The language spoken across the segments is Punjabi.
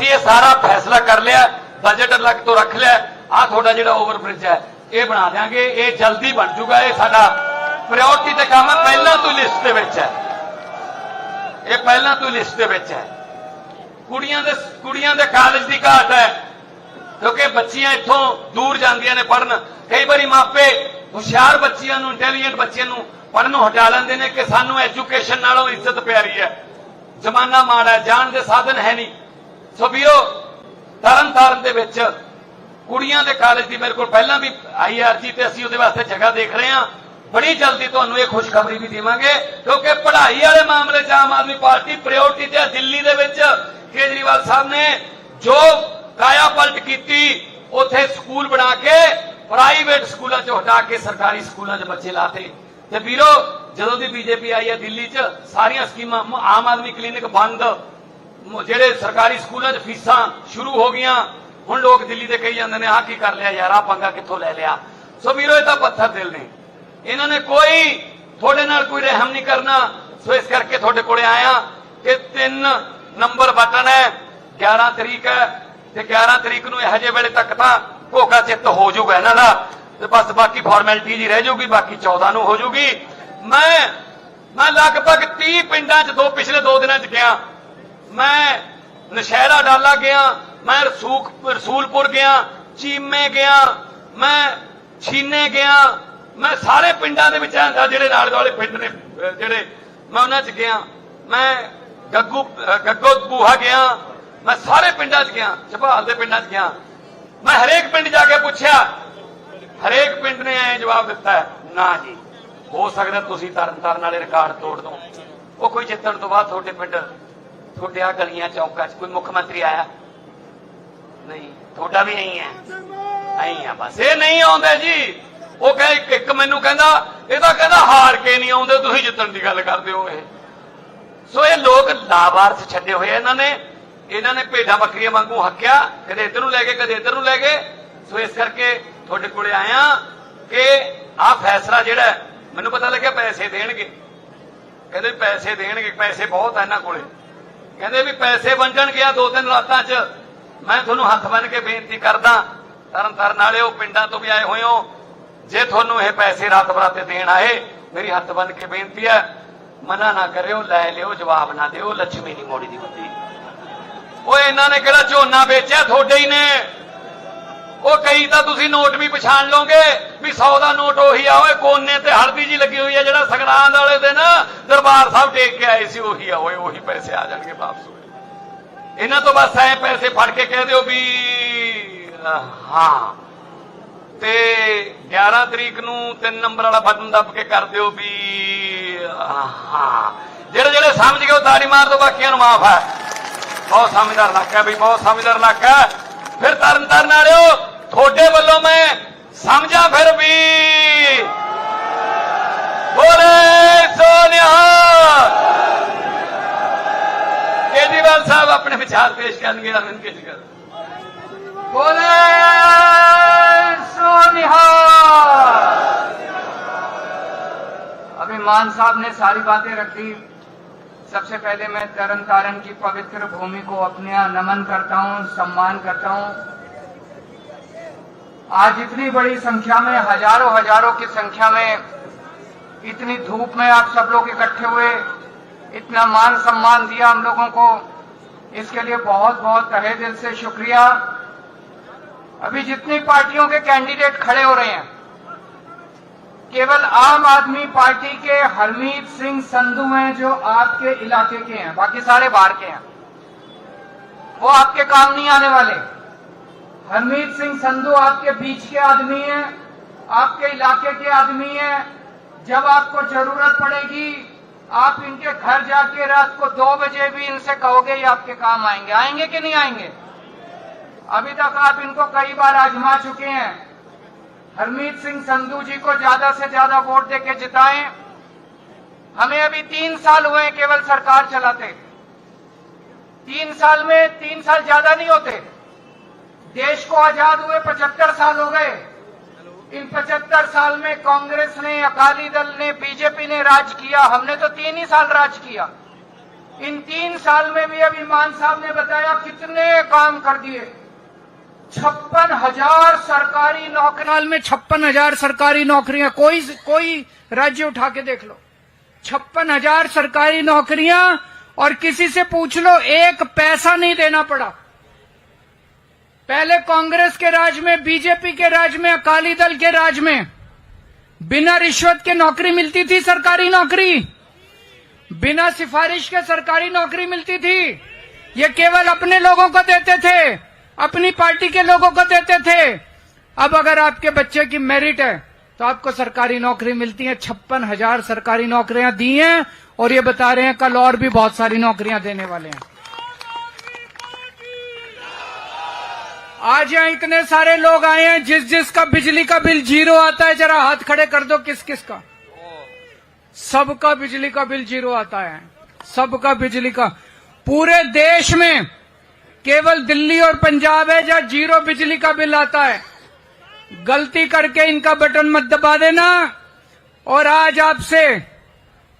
ਅਸੀਂ ਇਹ ਸਾਰਾ ਫੈਸਲਾ ਕਰ ਲਿਆ ਬਜਟ ਅਲੱਗ ਤੋਂ ਰੱਖ ਲਿਆ ਆ ਤੁਹਾਡਾ ਜਿਹੜਾ ਓਵਰਬ੍ਰਿਜ ਹੈ, ਇਹ ਬਣਾ ਦਿਆਂਗੇ, ਇਹ ਜਲਦੀ ਬਣ ਜੂਗਾ ਇਹ ਸਾਡਾ ਪ੍ਰਾਇੋਰਟੀ ਤੇ ਕੰਮ ਹੈ, ਪਹਿਲਾਂ ਤੋਂ ਲਿਸਟ ਦੇ ਵਿੱਚ ਹੈ। ਇਹ ਪਹਿਲਾਂ ਤੋਂ ਲਿਸਟ ਦੇ ਵਿੱਚ ਹੈ। ਕੁੜੀਆਂ ਦੇ ਕੁੜੀਆਂ ਦੇ ਕਾਲਜ ਦੀ ਘਾਟ ਹੈ, ਕਿਉਂਕਿ ਬੱਚੀਆਂ ਇੱਥੋਂ ਦੂਰ ਜਾਂਦੀਆਂ ਨੇ ਪੜਨ ਕਈ ਵਾਰੀ ਮਾਪੇ ਹੁਸ਼ਿਆਰ ਬੱਚੀਆਂ ਨੂੰ ਇੰਟੈਲੀਜੈਂਟ ਬੱਚਿਆਂ ਨੂੰ ਪੜਨੋਂ ਹਟਾ ਲੈਂਦੇ ਨੇ ਕਿ ਸਾਨੂੰ ਐਜੂਕੇਸ਼ਨ ਨਾਲੋਂ ਇੱਜ਼ਤ ਪਿਆਰੀ ਹੈ। ਜ਼ਮਾਨਾ ਮਾੜਾ ਜਾਣ ਦੇ ਸਾਧਨ ਹੈ ਨਹੀਂ। ਸੋ ਵੀਰੋ ਤਰਨ ਤਾਰਨ ਦੇ ਵਿੱਚ ਕੁੜੀਆਂ ਦੇ ਕਾਲਜ ਦੀ ਮੇਰੇ ਕੋਲ ਪਹਿਲਾਂ ਵੀ ਆਈ ਅਰਜੀ ਤੇ ਅਸੀਂ ਉਹਦੇ ਵਾਸਤੇ ਜਗ੍ਹਾ ਦੇਖ ਰਹੇ ਹਾਂ। ਬੜੀ ਜਲਦੀ ਤੁਹਾਨੂੰ ਇਹ ਖੁਸ਼ਖਬਰੀ ਵੀ ਦੇਵਾਂਗੇ ਕਿਉਂਕਿ ਪੜ੍ਹਾਈ ਵਾਲੇ ਮਾਮਲੇ 'ਚ ਆਮ ਆਦਮੀ ਪਾਰਟੀ ਪ੍ਰਾਇੋਰਟੀ ਤੇ ਦਿੱਲੀ ਦੇ ਵਿੱਚ ਕੇਜਰੀਵਾਲ ਸਾਹਿਬ ਨੇ ਜੋ ਕਾਇਆ ਪਲਟ ਕੀਤੀ, ਉੱਥੇ ਸਕੂਲ ਬਣਾ ਕੇ ਪ੍ਰਾਈਵੇਟ ਸਕੂਲਾਂ ਚੋਂ ਹਟਾ ਕੇ ਸਰਕਾਰੀ ਸਕੂਲਾਂ 'ਚ ਬੱਚੇ ਲਾਤੇ। ਤੇ ਵੀਰੋ, ਜਦੋਂ ਦੀ ਬੀਜੇਪੀ ਆਈ ਹੈ ਦਿੱਲੀ 'ਚ, ਸਾਰੀਆਂ ਸਕੀਮਾਂ ਆਮ ਆਦਮੀ ਕਲੀਨਿਕ ਬੰਦ। ਜਿਹੜੇ ਸਰਕਾਰੀ ਸਕੂਲਾਂ 'ਚ ਫੀਸਾਂ ਸ਼ੁਰੂ ਹੋ ਗਈਆਂ, ਹੁਣ ਲੋਕ ਦਿੱਲੀ ਦੇ ਕਹੀ ਜਾਂਦੇ ਨੇ, ਆਹ ਕੀ ਕਰ ਲਿਆ ਯਾਰ, ਆਹ ਪੰਗਾ ਕਿੱਥੋਂ ਲੈ ਲਿਆ? ਸੋ ਵੀਰੋ, ਇਹ ਤਾਂ ਪੱਥਰ ਦਿਲ ਨੇ। ਇਹਨਾਂ ਨੇ ਕੋਈ ਤੁਹਾਡੇ ਨਾਲ ਕੋਈ ਰਹਿਮ ਨਹੀਂ ਕਰਨਾ। ਸੋ ਇਸ ਕਰਕੇ ਤੁਹਾਡੇ ਕੋਲੇ ਆਇਆ ਕਿ ਤਿੰਨ ਨੰਬਰ ਬਟਨ ਹੈ 11 ਤਰੀਕ ਹੈ, ਤੇ 11 ਤਰੀਕ ਨੂੰ ਇਹੋ ਜਿਹੇ ਵੇਲੇ ਤੱਕ ਤਾਂ ਘੋਗਾ ਚਿੱਤ ਹੋ ਜਾਊਗਾ ਇਹਨਾਂ ਦਾ। ਤੇ ਬਸ ਬਾਕੀ ਫਾਰਮੈਲਿਟੀ ਜੀ ਰਹਿ ਜਾਊਗੀ, ਬਾਕੀ 14 ਨੂੰ ਹੋ ਜਾਊਗੀ। ਮੈਂ ਮੈਂ ਲਗਭਗ 30 ਪਿੰਡਾਂ 'ਚ ਦੋ ਪਿਛਲੇ ਦੋ ਦਿਨਾਂ 'ਚ ਗਿਆ। ਮੈਂ ਨਸ਼ਹਿਰਾ ਡਾਲਾ ਗਿਆ, ਮੈਂ ਰਸੂਖ, ਰਸੂਲਪੁਰ ਗਿਆ, ਚੀਮੇ ਗਿਆ, ਮੈਂ ਛੀਨੇ ਗਿਆ, ਮੈਂ ਸਾਰੇ ਪਿੰਡਾਂ ਦੇ ਵਿੱਚ ਆਂਦਾ ਜਿਹੜੇ ਨਾਲ ਵਾਲੇ ਪਿੰਡ ਨੇ ਜਿਹੜੇ ਮੈਂ ਉਹਨਾਂ 'ਚ ਗਿਆ, ਮੈਂ ਗੱਗੂ ਗੱਗੋ ਬੂਹਾ ਗਿਆ, ਮੈਂ ਸਾਰੇ ਪਿੰਡਾਂ 'ਚ ਗਿਆ, ਝਬਾਲ ਦੇ ਪਿੰਡਾਂ 'ਚ ਗਿਆ। ਮੈਂ ਹਰੇਕ ਪਿੰਡ ਜਾ ਕੇ ਪੁੱਛਿਆ, ਹਰੇਕ ਪਿੰਡ ਨੇ ਐ ਜਵਾਬ ਦਿੱਤਾ, ਨਾ ਜੀ, ਹੋ ਸਕਦਾ ਤੁਸੀਂ ਤਰਨ ਤਾਰਨ ਵਾਲੇ ਰਿਕਾਰਡ ਤੋੜ ਦੋ। ਉਹ ਕੋਈ ਜਿੱਤਣ ਤੋਂ ਬਾਅਦ ਤੁਹਾਡੇ ਪਿੰਡ ਤੁਹਾਡੇ ਆ ਗਲੀਆਂ ਚੌਕਾਂ 'ਚ ਕੋਈ ਮੁੱਖ ਮੰਤਰੀ ਆਇਆ? ਨਹੀਂ, ਤੁਹਾਡਾ ਵੀ ਨਹੀਂ ਹੈ। ਨਹੀਂ ਆ ਬਸ। ਇਹ ਨਹੀਂ ਆਉਂਦੇ ਜੀ। ਉਹ ਕਹੇ ਇੱਕ- ਮੈਨੂੰ ਕਹਿੰਦਾ, ਇਹ ਤਾਂ ਕਹਿੰਦਾ ਹਾਰ ਕੇ ਨਹੀਂ ਆਉਂਦੇ, ਤੁਸੀਂ ਜਿੱਤਣ ਦੀ ਗੱਲ ਕਰਦੇ ਹੋ ਇਹ। ਸੋ ਇਹ ਲੋਕ ਲਾਵਾਰਸ ਛੱਡੇ ਹੋਏ ਇਹਨਾਂ ਨੇ। ਇਹਨਾਂ ਨੇ ਭੇਡਾਂ ਬੱਕਰੀਆਂ ਵਾਂਗੂ ਹੱਕਿਆ, ਕਦੇ ਇੱਧਰ ਨੂੰ ਲੈ ਕੇ ਕਦੇ ਇੱਧਰ ਨੂੰ ਲੈ ਕੇ ਸੋ ਇਸ ਕਰਕੇ ਤੁਹਾਡੇ ਕੋਲੇ ਆਇਆ ਕਿ ਆਹ ਫੈਸਲਾ ਜਿਹੜਾ ਮੈਨੂੰ ਪਤਾ ਲੱਗਿਆ ਪੈਸੇ ਦੇਣਗੇ। ਕਹਿੰਦੇ ਪੈਸੇ ਦੇਣਗੇ, ਪੈਸੇ ਬਹੁਤ ਆ ਇਹਨਾਂ ਕੋਲੇ। ਕਹਿੰਦੇ ਵੀ ਪੈਸੇ ਵੰਡਣ ਗਿਆ ਦੋ ਤਿੰਨ ਰਾਤਾਂ 'ਚ। ਮੈਂ ਤੁਹਾਨੂੰ ਹੱਥ ਬੰਨ ਕੇ ਬੇਨਤੀ ਕਰਦਾ ਤਰਨ ਤਾਰਨ ਵਾਲਿਓ, ਪਿੰਡਾਂ ਤੋਂ ਵੀ ਆਏ ਹੋਏ ਹੋ ਜੇ ਤੁਹਾਨੂੰ ਇਹ ਪੈਸੇ ਰਾਤ ਬਰਾਤੇ ਦੇਣ ਆਏ, ਮੇਰੀ ਹੱਥ ਬੰਨ ਕੇ ਬੇਨਤੀ ਹੈ, ਮਨਾ ਨਾ ਕਰਿਓ, ਲੈ ਲਿਓ, ਜਵਾਬ ਨਾ ਦਿਓ, ਲੱਛਮੀ ਨਹੀਂ ਮੋੜੀ ਦੀ ਹੁੰਦੀ ਓਏ, ਇਹਨਾਂ ਨੇ ਕਿਹੜਾ ਝੋਨਾ ਵੇਚਿਆ? ਤੁਹਾਡੇ ਹੀ ਨੇ। ਉਹ ਕਈ ਤਾਂ ਤੁਸੀਂ ਨੋਟ ਵੀ ਪਛਾਣ ਲਓਗੇ ਵੀ 100 ਦਾ ਨੋਟ ਉਹੀ ਆ, ਓਏ ਕੋਨੇ ਤੇ ਹਲਦੀ ਜੀ ਲੱਗੀ ਹੋਈ ਆ ਜਿਹੜਾ ਸੰਗਰਾਂਦ ਵਾਲੇ ਦਿਨ ਦਰਬਾਰ ਸਾਹਿਬ ਟੇਕ ਕੇ ਆਏ ਸੀ, ਉਹੀ ਆ, ਓਏ ਉਹੀ ਪੈਸੇ ਆ ਜਾਣਗੇ ਵਾਪਸ ਓਏ ਇਹਨਾਂ ਤੋਂ ਬਸ ਐ ਪੈਸੇ ਫੜ ਕੇ ਕਹਿ ਦਿਓ ਵੀ, ਹਾਂ। ਤੇ 11 ਤਰੀਕ ਨੂੰ 3 ਨੰਬਰ ਵਾਲਾ ਬਟਨ ਦੱਬ ਕੇ ਕਰ ਦਿਓ ਵੀ, ਹਾਂ। ਜਿਹੜੇ ਜਿਹੜੇ ਸਮਝ ਗਏ ਉਹ ਤਾੜੀ ਮਾਰ ਦਿਓ, ਬਾਕੀਆਂ ਨੂੰ ਮਾਫ ਹੈ ਬਹੁਤ ਸਮਝਦਾਰ ਇਲਾਕਾ ਵੀ ਬਹੁਤ ਸਮਝਦਾਰ ਇਲਾਕਾ ਫਿਰ ਤਰਨ ਤਾਰਨ ਵਾਲਿਓ थोड़े वालों में समझा फिर भी। बोले, सोनिया! केजरीवाल साहब अपने विचार पेश कर अरविंद केजरीवाल। बोले, सोनिया! अभी मान साहब ने सारी बातें रख दी। सबसे पहले मैं तरन तारण की पवित्र भूमि को अपने नमन करता हूँ, सम्मान करता हूँ। आज इतनी बड़ी संख्या में, हज़ारों हज़ारों की संख्या में, इतनी धूप में आप सब लोग इकट्ठे हुए, इतना मान सम्मान दिया हम लोगों को। इसके लिए बहुत बहुत तहे दिल से शुक्रिया। अभी जितनी पार्टियों के कैंडिडेट खड़े हो रहे हैं, केवल आम आदमी पार्टी के हरमीत सिंह संधू हैं जो आपके इलाके के हैं, बाकी सारे बाहर के हैं। वो आपके काम नहीं आने वाले। हरमीत सिंह संधू आपके बीच के आदमी हैं, आपके इलाके के आदमी हैं। जब आपको ज़रूरत पड़ेगी, आप इनके घर जाके रात को दो बजे भी इनसे कहोगे ये आपके काम आएँगे। आएँगे कि नहीं आएँगे? अभी तक आप इनको कई बार आजमा चुके हैं। हरमीत सिंह संधू जी को ज़्यादा से ज़्यादा वोट देके जिताएँ। हमें अभी तीन साल हुए केवल सरकार चलाते। तीन साल में तीन साल ज़्यादा नहीं होते। देश को आज़ाद हुए पचहत्तर साल हो गए। इन पचहत्तर साल में कांग्रेस ने, अकाली दल ने, बीजेपी ने राज किया। हमने तो तीन ही साल राज किया। इन तीन साल में भी अभी मान साहब ने बताया कितने काम कर दिए। छप्पन हज़ार सरकारी नौकरी। में छप्पन हज़ार सरकारी नौकरियाँ। कोई कोई राज्य उठा के देख लो। छप्पन हज़ार सरकारी नौकरियाँ और किसी से पूछ लो, एक पैसा नहीं देना पड़ा। पहले कांग्रेस के राज में, बीजेपी के राज में, अकाली दल के राज में। बिना रिश्वत के नौकरी मिलती थी सरकारी नौकरी। बिना सिफारिश के सरकारी नौकरी मिलती थी। ये केवल अपने लोगों को देते थे, अपनी पार्टी के लोगों को देते थे। अब अगर आपके बच्चे की मेरिट है तो आपको सरकारी नौकरी मिलती है। छप्पन हज़ार सरकारी नौकरियाँ दी हैं, और ये बता रहे हैं कल और भी बहुत सारी नौकरियाँ देने वाले हैं। आज यहाँ इतने सारे लोग आए हैं, जिस जिसका बिजली का बिल ज़ीरो आता है, जरा हाथ खड़े कर दो किस किस का। सबका बिजली का बिल ज़ीरो आता है, सबका बिजली का। पूरे देश में केवल दिल्ली और पंजाब है, जहाँ ज़ीरो बिजली का बिल आता है। गलती करके इनका बटन मत दबा देना, और आज आपसे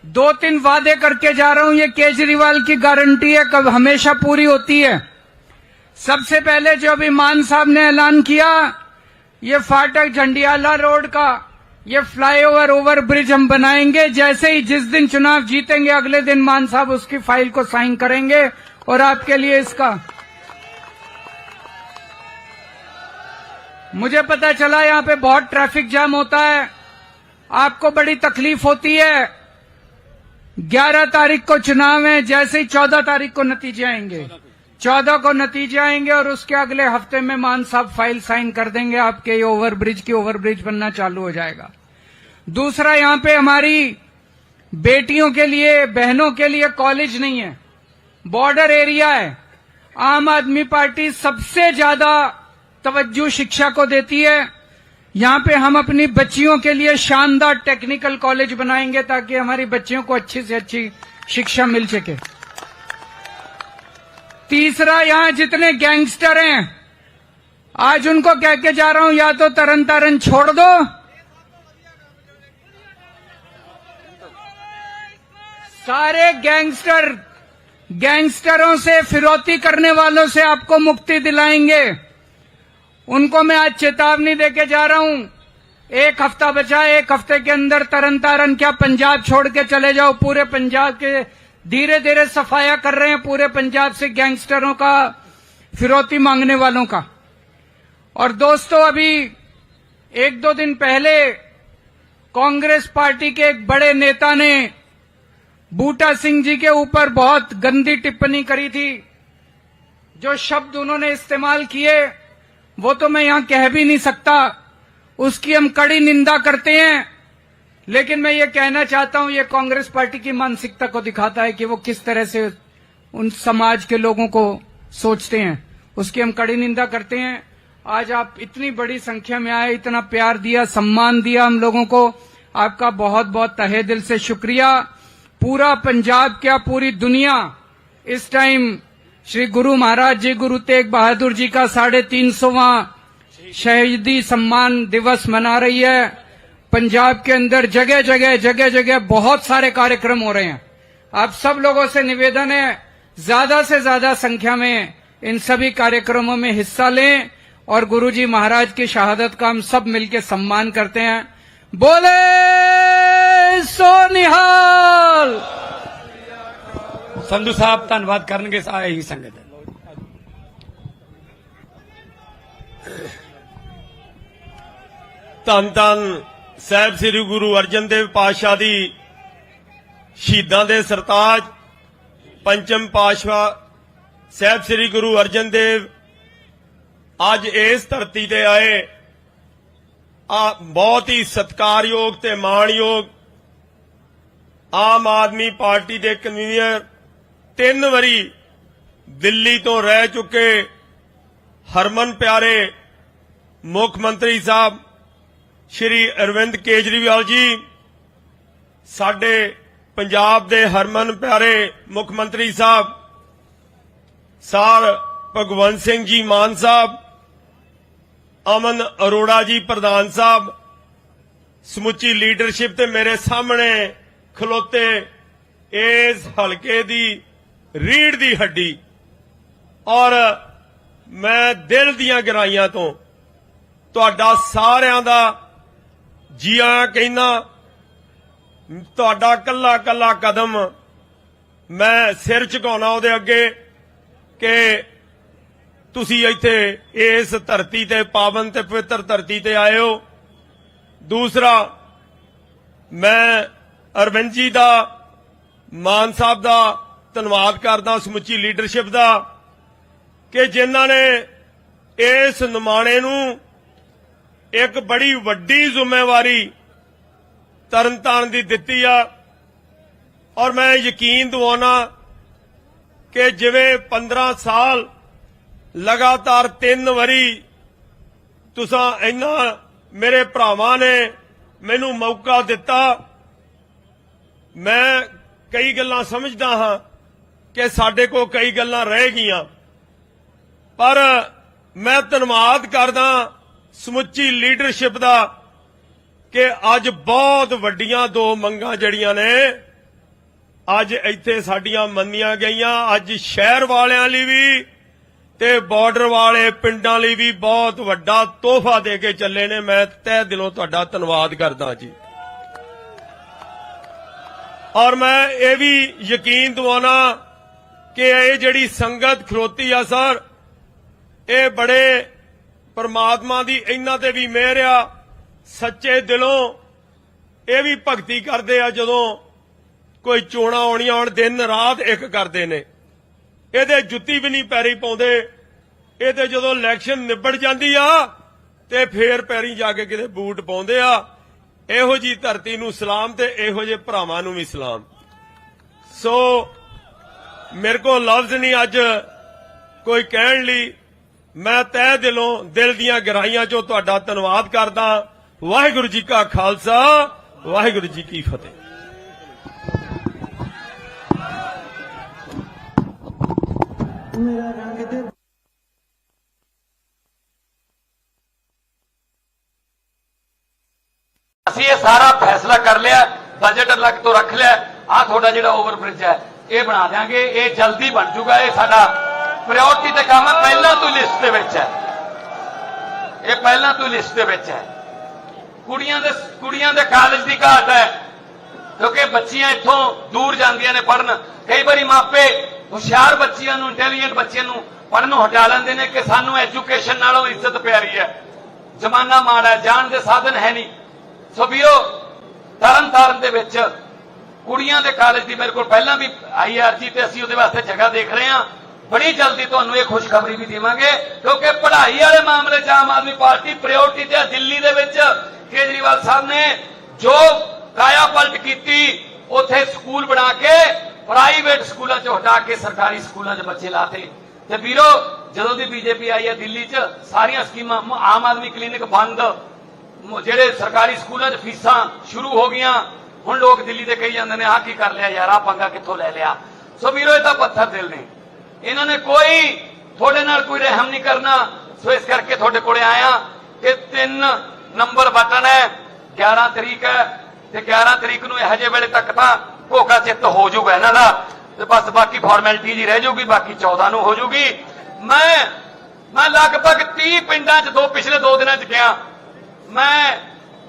दो तीन वादे करके जा रहा हूँ, ये केजरीवाल की गारंटी है, कब हमेशा पूरी होती है। सबसे पहले जो अभी मान साहब ने ऐलान किया, ये फाटक झंडियाला रोड का, ये फ्लाईओवर ओवर ब्रिज हम बनाएँगे। जैसे ही जिस दिन चुनाव जीतेंगे, अगले दिन मान साहब उसकी फ़ाइल को साइन करेंगे और आपके लिए इसका। मुझे पता चला यहाँ पे बहुत ट्रैफ़िक जाम होता है। आपको बड़ी तकलीफ़ होती है। 11 तारीख को चुनाव है, जैसे ही 14 तारीख को नतीजे आएँगे। 14 को नतीजे आएँगे और उसके अगले हफ़्ते में मान साहब फ़ाइल साइन कर देंगे, आपके ये ओवर ब्रिज की ओवर ब्रिज बनना चालू हो जाएगा। दूसरा, यहाँ पे हमारी बेटियों के लिए, बहनों के लिए कॉलेज नहीं है बॉर्डर एरिया है। आम आदमी पार्टी सबसे ज़्यादा तवज्जो शिक्षा को देती है। यहाँ पे हम अपनी बच्चियों के लिए शानदार टेक्निकल कॉलेज बनाएँगे ताकि हमारी बच्चियों को अच्छी से अच्छी शिक्षा मिल सके। तीसरा यहाँ जितने गैंगस्टर हैं, आज उनको कह के जा रहा हूँ, या तो तरन तारन छोड़ दो। सारे गैंगस्टर, गैंगस्टरों से, फिरौती करने वालों से आपको मुक्ति दिलाएँगे। उनको मैं आज चेतावनी देके जा रहा हूँ, एक हफ़्ता बचा, एक हफ़्ते के अंदर तरन तारन क्या पंजाब छोड़ के चले जाओ, पूरे पंजाब के धीरे धीरे सफाया कर रहे हैं पूरे पंजाब से गैंगस्टरों का, फिरौती मांगने वालों का। और दोस्तों, अभी एक दो दिन पहले कांग्रेस पार्टी के एक बड़े नेता ने बूटा सिंह जी के ऊपर बहुत गंदी टिप्पणी करी थी। जो शब्द उन्होंने इस्तेमाल किए, वो तो मैं यहाँ कह भी नहीं सकता। उसकी हम कड़ी निंदा करते हैं। लेकिन मैं ये कहना चाहता हूँ, ये कांग्रेस पार्टी की मानसिकता को दिखाता है कि वो किस तरह से उन समाज के लोगों को सोचते हैं। उसकी हम कड़ी निंदा करते हैं। आज आप इतनी बड़ी संख्या में आए, इतना प्यार दिया, सम्मान दिया हम लोगों को। आपका बहुत बहुत तहे दिल से शुक्रिया। पूरा पंजाब क्या पूरी दुनिया? इस टाइम श्री गुरु महाराज जी, गुरु तेग बहादुर जी का साढ़े तीन सौवा शहीदी सम्मान दिवस मना रही है। पंजाब के अंदर जगह जगह जगह जगह बहुत सारे कार्यक्रम हो रहे हैं आप सब लोगों से निवेदन है ज्यादा से ज्यादा संख्या में इन सभी कार्यक्रमों में हिस्सा लें और गुरुजी महाराज की शहादत का हम सब मिलकर सम्मान करते हैं बोले सोनिहाल ਸੰਧੂ ਸਾਹਿਬ ਧੰਨਵਾਦ ਕਰਨਗੇ ਸਾਰੇ ਹੀ ਸੰਗਤ ਧੰਨ ਧੰਨ ਸਾਹਿਬ ਸ੍ਰੀ ਗੁਰੂ ਅਰਜਨ ਦੇਵ ਪਾਤਸ਼ਾਹ ਦੀ ਸ਼ਹੀਦਾਂ ਦੇ ਸਰਤਾਜ, ਪੰਚਮ ਪਾਤਸ਼ਾਹ ਸਾਹਿਬ ਸ੍ਰੀ ਗੁਰੂ ਅਰਜਨ ਦੇਵ ਅੱਜ ਇਸ ਧਰਤੀ ਤੇ ਆਏ। ਆ ਬਹੁਤ ਹੀ ਸਤਿਕਾਰਯੋਗ ਤੇ ਮਾਣਯੋਗ ਆਮ ਆਦਮੀ ਪਾਰਟੀ ਦੇ ਕਨਵੀਨਰ ਤਿੰਨ ਵਾਰੀ ਦਿੱਲੀ ਤੋਂ ਰਹਿ ਚੁੱਕੇ ਹਰਮਨ ਪਿਆਰੇ ਮੁੱਖ ਮੰਤਰੀ ਸਾਹਿਬ ਸ਼੍ਰੀ ਅਰਵਿੰਦ ਕੇਜਰੀਵਾਲ ਜੀ, ਸਾਡੇ ਪੰਜਾਬ ਦੇ ਹਰਮਨ ਪਿਆਰੇ ਮੁੱਖ ਮੰਤਰੀ ਸਾਹਿਬ, ਸਾਰ ਭਗਵੰਤ ਸਿੰਘ ਜੀ ਮਾਨ ਸਾਹਿਬ, ਅਮਨ ਅਰੋੜਾ ਜੀ ਪ੍ਰਧਾਨ ਸਾਹਿਬ, ਸਮੁੱਚੀ ਲੀਡਰਸ਼ਿਪ ਤੇ ਮੇਰੇ ਸਾਹਮਣੇ ਖਲੋਤੇ ਇਸ ਹਲਕੇ ਦੀ ਰੀੜ ਦੀ ਹੱਡੀ। ਔਰ ਮੈਂ ਦਿਲ ਦੀਆਂ ਗਰਾਈਆਂ ਤੋਂ ਤੁਹਾਡਾ ਸਾਰਿਆਂ ਦਾ ਜੀਆਂ ਕਹਿੰਦਾ, ਤੁਹਾਡਾ ਕੱਲਾ ਕੱਲਾ ਕਦਮ ਮੈਂ ਸਿਰ ਝੁਕਾਉਣਾ ਉਹਦੇ ਅੱਗੇ ਕਿ ਤੁਸੀਂ ਇੱਥੇ ਇਸ ਧਰਤੀ ਤੇ, ਪਾਵਨ ਤੇ ਪਵਿੱਤਰ ਧਰਤੀ ਤੇ ਆਏ ਹੋ। ਦੂਸਰਾ, ਮੈਂ ਅਰਵਿੰਦ ਜੀ ਦਾ, ਮਾਨ ਸਾਹਿਬ ਦਾ ਧੰਨਵਾਦ ਕਰਦਾ, ਸਮੁੱਚੀ ਲੀਡਰਸ਼ਿਪ ਦਾ, ਕਿ ਜਿਨ੍ਹਾਂ ਨੇ ਇਸ ਨਿਮਾਣੇ ਨੂੰ ਇੱਕ ਬੜੀ ਵੱਡੀ ਜ਼ਿੰਮੇਵਾਰੀ ਤਰਨਤਾਰਨ ਦੀ ਦਿੱਤੀ ਆ। ਔਰ ਮੈਂ ਯਕੀਨ ਦਿਵਾਉਣਾ ਕਿ ਜਿਵੇਂ 15 ਸਾਲ ਲਗਾਤਾਰ ਤਿੰਨ ਵਾਰੀ ਤੁਸੀਂ ਇੰਨਾ ਮੇਰੇ ਭਰਾਵਾਂ ਨੇ ਮੈਨੂੰ ਮੌਕਾ ਦਿੱਤਾ, ਮੈਂ ਕਈ ਗੱਲਾਂ ਸਮਝਦਾ ਹਾਂ ਕਿ ਸਾਡੇ ਕੋਲ ਕਈ ਗੱਲਾਂ ਰਹਿ ਗਈਆਂ। ਪਰ ਮੈਂ ਧੰਨਵਾਦ ਕਰਦਾ ਸਮੁੱਚੀ ਲੀਡਰਸ਼ਿਪ ਦਾ ਕਿ ਅੱਜ ਬਹੁਤ ਵੱਡੀਆਂ ਦੋ ਮੰਗਾਂ ਜਿਹੜੀਆਂ ਨੇ, ਅੱਜ ਇੱਥੇ ਸਾਡੀਆਂ ਮੰਨੀਆਂ ਗਈਆਂ। ਅੱਜ ਸ਼ਹਿਰ ਵਾਲਿਆਂ ਲਈ ਵੀ ਤੇ ਬਾਰਡਰ ਵਾਲੇ ਪਿੰਡਾਂ ਲਈ ਵੀ ਬਹੁਤ ਵੱਡਾ ਤੋਹਫਾ ਦੇ ਕੇ ਚੱਲੇ ਨੇ। ਮੈਂ ਤਹਿ ਦਿਲੋਂ ਤੁਹਾਡਾ ਧੰਨਵਾਦ ਕਰਦਾ ਜੀ। ਔਰ ਮੈਂ ਇਹ ਵੀ ਯਕੀਨ ਦਿਵਾਉਣਾ ਕਿ ਇਹ ਜਿਹੜੀ ਸੰਗਤ ਖਲੋਤੀ ਆ ਸਰ, ਇਹ ਬੜੇ ਪਰਮਾਤਮਾ ਦੀ ਇਹਨਾਂ ਤੇ ਵੀ ਮਿਹਰ ਆ, ਸੱਚੇ ਦਿਲੋਂ ਇਹ ਵੀ ਭਗਤੀ ਕਰਦੇ ਆ ਜਦੋਂ ਕੋਈ ਚੋਣਾਂ ਆਉਣੀਆਂ ਹੋਣ, ਦਿਨ ਰਾਤ ਇੱਕ ਕਰਦੇ ਨੇ। ਇਹਦੇ ਜੁੱਤੀ ਵੀ ਨਹੀਂ ਪੈਰੀ ਪਾਉਂਦੇ। ਇਹ ਤੇ ਜਦੋਂ ਇਲੈਕਸ਼ਨ ਨਿਬੜ ਜਾਂਦੀ ਆ, ਤੇ ਫੇਰ ਪੈਰੀ ਜਾ ਕੇ ਕਿਤੇ ਬੂਟ ਪਾਉਂਦੇ ਆ। ਇਹੋ ਜੀ ਧਰਤੀ ਨੂੰ ਸਲਾਮ ਤੇ ਇਹੋ ਜਿਹੇ ਭਰਾਵਾਂ ਨੂੰ ਵੀ ਸਲਾਮ। ਸੋ, ਮੇਰੇ ਕੋਲ ਲਫ਼ਜ਼ ਨਹੀਂ ਅੱਜ ਕੋਈ ਕਹਿਣ ਲਈ। ਮੈਂ ਤਹਿ ਦਿਲੋਂ ਦਿਲ ਦੀਆਂ ਗਹਿਰਾਈਆਂ ਚੋਂ ਤੁਹਾਡਾ ਧੰਨਵਾਦ ਕਰਦਾ। ਵਾਹਿਗੁਰੂ ਜੀ ਕਾ ਖਾਲਸਾ ਵਾਹਿਗੁਰੂ ਜੀ ਕੀ ਫਤਿਹ। ਅਸੀਂ ਇਹ ਸਾਰਾ ਫੈਸਲਾ ਕਰ ਲਿਆ ਬਜਟ ਅਲੱਗ ਤੋਂ ਰੱਖ ਲਿਆ। ਆ ਤੁਹਾਡਾ ਜਿਹੜਾ ਓਵਰਬ੍ਰਿਜ ਹੈ ਇਹ ਬਣਾ ਦਿਆਂਗੇ ਇਹ ਜਲਦੀ ਬਣ ਜੂਗਾ ਇਹ ਸਾਡਾ ਪ੍ਰਾਇੋਰਟੀ ਤੇ ਕੰਮ ਪਹਿਲਾਂ ਤੋਂ ਲਿਸਟ ਦੇ ਵਿੱਚ ਹੈ। ਇਹ ਪਹਿਲਾਂ ਤੋਂ ਲਿਸਟ ਦੇ ਵਿੱਚ ਹੈ। ਕੁੜੀਆਂ ਦੇ ਕੁੜੀਆਂ ਦੇ ਕਾਲਜ ਦੀ ਘਾਟ ਹੈ, ਕਿਉਂਕਿ ਬੱਚੀਆਂ ਇੱਥੋਂ ਦੂਰ ਜਾਂਦੀਆਂ ਨੇ ਪੜਨ ਕਈ ਵਾਰੀ ਮਾਪੇ ਹੁਸ਼ਿਆਰ ਬੱਚੀਆਂ ਨੂੰ ਇੰਟੈਲੀਜੈਂਟ ਬੱਚਿਆਂ ਨੂੰ ਪੜਨੋਂ ਹਟਾ ਲੈਂਦੇ ਨੇ ਕਿ ਸਾਨੂੰ ਐਜੂਕੇਸ਼ਨ ਨਾਲੋਂ ਇੱਜ਼ਤ ਪਿਆਰੀ ਹੈ। ਜ਼ਮਾਨਾ ਮਾੜਾ ਜਾਣ ਦੇ ਸਾਧਨ ਹੈ ਨਹੀਂ। ਸੋ ਵੀਰੋ ਤਰਨ ਤਾਰਨ ਦੇ ਵਿੱਚ ਕੁੜੀਆਂ ਦੇ ਕਾਲਜ ਦੀ ਮੇਰੇ ਕੋਲ ਪਹਿਲਾਂ ਵੀ ਆਈ ਆਈਆਰਜੀ ਤੇ ਅਸੀਂ ਉਹਦੇ ਵਾਸਤੇ ਜਗ੍ਹਾ ਦੇਖ ਰਹੇ ਹਾਂ। ਬੜੀ ਜਲਦੀ ਤੁਹਾਨੂੰ ਇਹ ਖੁਸ਼ਖਬਰੀ ਵੀ ਦੇਵਾਂਗੇ, ਕਿਉਂਕਿ ਪੜ੍ਹਾਈ ਵਾਲੇ ਮਾਮਲੇ 'ਚ ਆਮ ਆਦਮੀ ਪਾਰਟੀ ਪ੍ਰਾਇੋਰਟੀ ਤੇ ਦਿੱਲੀ ਦੇ ਵਿੱਚ। ਕੇਜਰੀਵਾਲ ਸਾਹਿਬ ਨੇ ਜੋ ਕਾਇਆ ਪਲਟ ਕੀਤੀ, ਉੱਥੇ ਸਕੂਲ ਬਣਾ ਕੇ ਪ੍ਰਾਈਵੇਟ ਸਕੂਲਾਂ 'ਚ ਹਟਾ ਕੇ ਸਰਕਾਰੀ ਸਕੂਲਾਂ 'ਚ ਬੱਚੇ ਲਾਤੇ। ਤੇ ਵੀਰੋ, ਜਦੋਂ ਦੀ ਬੀਜੇਪੀ ਆਈ ਹੈ ਦਿੱਲੀ 'ਚ, ਸਾਰੀਆਂ ਸਕੀਮਾਂ ਆਮ ਆਦਮੀ ਕਲੀਨਿਕ ਬੰਦ। ਜਿਹੜੇ ਸਰਕਾਰੀ ਸਕੂਲਾਂ 'ਚ ਫੀਸਾਂ ਸ਼ੁਰੂ ਹੋ ਗਈਆਂ, ਹੁਣ ਲੋਕ ਦਿੱਲੀ ਦੇ ਕਹੀ ਜਾਂਦੇ ਨੇ, ਆਹ ਕੀ ਕਰ ਲਿਆ ਯਾਰ? ਆਹ ਪੰਗਾ ਕਿੱਥੋਂ ਲੈ ਲਿਆ? ਸੋ ਵੀਰੋ, ਇਹ ਤਾਂ ਪੱਥਰ ਦਿਲ ਨੇ। ਇਹਨਾਂ ਨੇ ਕੋਈ ਤੁਹਾਡੇ ਨਾਲ ਕੋਈ ਰਹਿਮ ਨਹੀਂ ਕਰਨਾ ਸੋ ਇਸ ਕਰਕੇ ਤੁਹਾਡੇ ਕੋਲੇ ਆਇਆ ਕਿ ਤਿੰਨ ਨੰਬਰ ਬਟਨ ਹੈ 11 ਤਰੀਕ ਹੈ ਤੇ 11 ਤਰੀਕ ਨੂੰ ਇਹੋ ਜਿਹੇ ਵੇਲੇ ਤੱਕ ਤਾਂ ਭੋਗਾ ਚਿੱਤ ਹੋ ਜਾਊਗਾ ਇਹਨਾਂ ਦਾ ਤੇ ਬਸ ਬਾਕੀ ਫਾਰਮੈਲਿਟੀ ਜੀ ਰਹਿ ਜਾਊਗੀ ਬਾਕੀ 14 ਨੂੰ ਹੋ ਜਾਊਗੀ ਮੈਂ ਮੈਂ ਲਗਭਗ 30 ਪਿੰਡਾਂ 'ਚ ਦੋ ਪਿਛਲੇ ਦੋ ਦਿਨਾਂ 'ਚ ਗਿਆ ਮੈਂ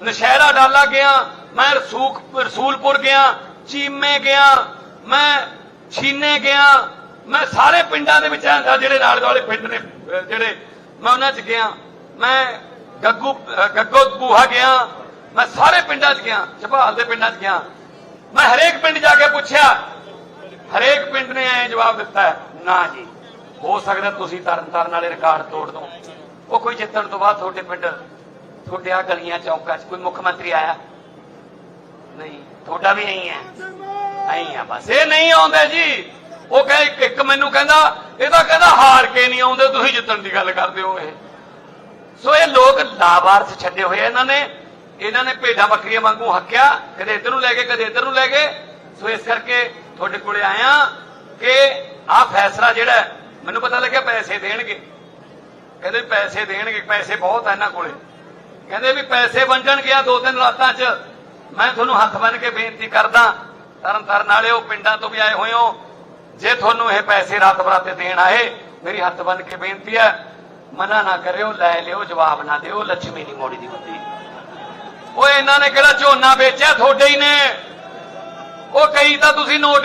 ਨਸ਼ਹਿਰਾ ਡਾਲਾ ਗਿਆ ਮੈਂ ਰਸੂਖ ਰਸੂਲਪੁਰ ਗਿਆ ਚੀਮੇ ਗਿਆ ਮੈਂ ਛੀਨੇ ਗਿਆ ਮੈਂ ਸਾਰੇ ਪਿੰਡਾਂ ਦੇ ਵਿੱਚ ਆਂਦਾ ਜਿਹੜੇ ਨਾਲ ਵਾਲੇ ਪਿੰਡ ਨੇ ਜਿਹੜੇ ਮੈਂ ਉਹਨਾਂ 'ਚ ਗਿਆ। ਮੈਂ ਗੱਗੂ ਗੱਗੋ ਬੂਹਾ ਗਿਆ। ਮੈਂ ਸਾਰੇ ਪਿੰਡਾਂ 'ਚ ਗਿਆ, ਝਬਾਲ ਦੇ ਪਿੰਡਾਂ 'ਚ ਗਿਆ। ਮੈਂ ਹਰੇਕ ਪਿੰਡ ਜਾ ਕੇ ਪੁੱਛਿਆ, ਹਰੇਕ ਪਿੰਡ ਨੇ ਐ ਜਵਾਬ ਦਿੱਤਾ, ਨਾ ਜੀ, ਹੋ ਸਕਦਾ ਤੁਸੀਂ ਤਰਨ ਤਾਰਨ ਵਾਲੇ ਰਿਕਾਰਡ ਤੋੜ ਦੋ। ਉਹ ਕੋਈ ਜਿੱਤਣ ਤੋਂ ਬਾਅਦ ਤੁਹਾਡੇ ਪਿੰਡ, ਤੁਹਾਡੇ ਆ ਗਲੀਆਂ, ਚੌਕਾਂ 'ਚ ਕੋਈ ਮੁੱਖ ਮੰਤਰੀ ਆਇਆ? ਨਹੀਂ, ਤੁਹਾਡਾ ਵੀ ਨਹੀਂ ਹੈ ਨਹੀਂ ਆ ਬਸ। ਇਹ ਨਹੀਂ ਆਉਂਦੇ ਜੀ। ਉਹ ਕਹੇ ਇੱਕ- ਮੈਨੂੰ ਕਹਿੰਦਾ, ਇਹ ਤਾਂ ਕਹਿੰਦਾ ਹਾਰ ਕੇ ਨਹੀਂ ਆਉਂਦੇ, ਤੁਸੀਂ ਜਿੱਤਣ ਦੀ ਗੱਲ ਕਰਦੇ ਹੋ ਇਹ। ਸੋ ਇਹ ਲੋਕ ਲਾਵਾਰਸ ਛੱਡੇ ਹੋਏ ਆ ਇਹਨਾਂ ਨੇ। ਇਹਨਾਂ ਨੇ ਭੇਡਾਂ ਬੱਕਰੀਆਂ ਵਾਂਗੂ ਹੱਕਿਆ, ਕਦੇ ਇੱਧਰ ਨੂੰ ਲੈ ਕੇ ਕਦੇ ਇੱਧਰ ਨੂੰ ਲੈ ਗਏ। ਸੋ ਇਸ ਕਰਕੇ ਤੁਹਾਡੇ ਕੋਲੇ ਆਇਆ ਕਿ ਆਹ ਫੈਸਲਾ ਜਿਹੜਾ ਮੈਨੂੰ ਪਤਾ ਲੱਗਿਆ ਪੈਸੇ ਦੇਣਗੇ। ਕਹਿੰਦੇ ਪੈਸੇ ਦੇਣਗੇ, ਪੈਸੇ ਬਹੁਤ ਆ ਇਹਨਾਂ ਕੋਲੇ। ਕਹਿੰਦੇ ਵੀ ਪੈਸੇ ਵੰਡਣ ਗਿਆ ਦੋ ਤਿੰਨ ਰਾਤਾਂ 'ਚ। ਮੈਂ ਤੁਹਾਨੂੰ ਹੱਥ ਬੰਨ ਕੇ ਬੇਨਤੀ ਕਰਦਾ, ਤਰਨ ਤਾਰਨ ਵਾਲਿਓ, ਪਿੰਡਾਂ ਤੋਂ ਵੀ ਆਏ ਹੋਏ ਹੋ ਜੇ ਤੁਹਾਨੂੰ ਇਹ ਪੈਸੇ ਰਾਤ ਬਰਾਤੇ ਦੇਣ ਆਏ, ਮੇਰੀ ਹੱਥ ਬੰਨ ਕੇ ਬੇਨਤੀ ਹੈ, ਮਨਾ ਨਾ ਕਰਿਓ, ਲੈ ਲਿਓ, ਜਵਾਬ ਨਾ ਦਿਓ, ਲੱਛਮੀ ਨਹੀਂ ਮੋੜੀ ਦੀ ਹੁੰਦੀ ਉਹ ਇਹਨਾਂ ਨੇ ਕਿਹੜਾ ਝੋਨਾ ਵੇਚਿਆ? ਤੁਹਾਡੇ ਹੀ ਨੇ। ਉਹ ਕਈ ਤਾਂ ਤੁਸੀਂ ਨੋਟ